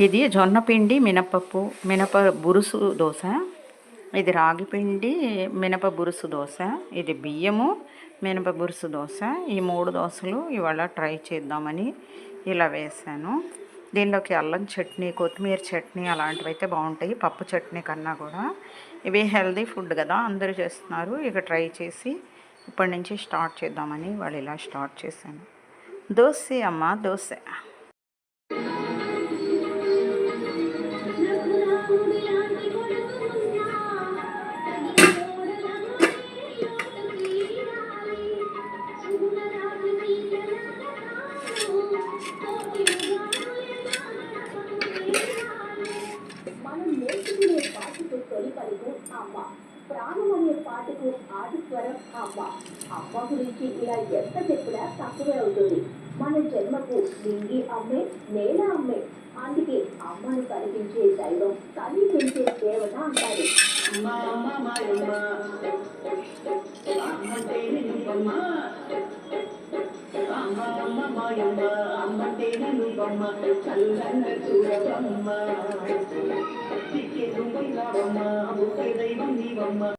ఇది జొన్నపిండి మినపప్పు మినప బురుసు దోశ. ఇది రాగిపిండి మినప బురుసు దోశ. ఇది బియ్యము మినప బురుసు దోశ. ఈ మూడు దోశలు ఇవాళ ట్రై చేద్దామని ఇలా వేసాను. దీనిలోకి అల్లం చట్నీ కొత్తిమీర చట్నీ అలాంటివి అయితే బాగుంటాయి. పప్పు చట్నీ కన్నా కూడా. ఇవి హెల్దీ ఫుడ్ కదా అందరూ చేస్తున్నారు. ఇక ట్రై చేసి ఇప్పటి నుంచి స్టార్ట్ చేద్దామని వాళ్ళు ఇలా స్టార్ట్ చేశాను. దోశ అమ్మ దోశ. అనే పాటకు తొలి పలుకు అమ్మ. ప్రాణం అనే పాటకు ఆది స్వరం అమ్మ. అమ్మ గురించి ఇలా ఎంత చెప్పినా తక్కువే అవుతుంది మన జన్మకు నింగి అమ్మే నేల అమ్మే. అందుకే అమ్మను కనిపించే దైవం తల్లి పెంచే దేవత అంటారు. అమ్మ అమ్మ మాయమ్మ అమ్మ. అమ్మ మాయమ్మ చల్లన్న చూడవమ్మ. முத்தை தெய்வம் நீ வம்ம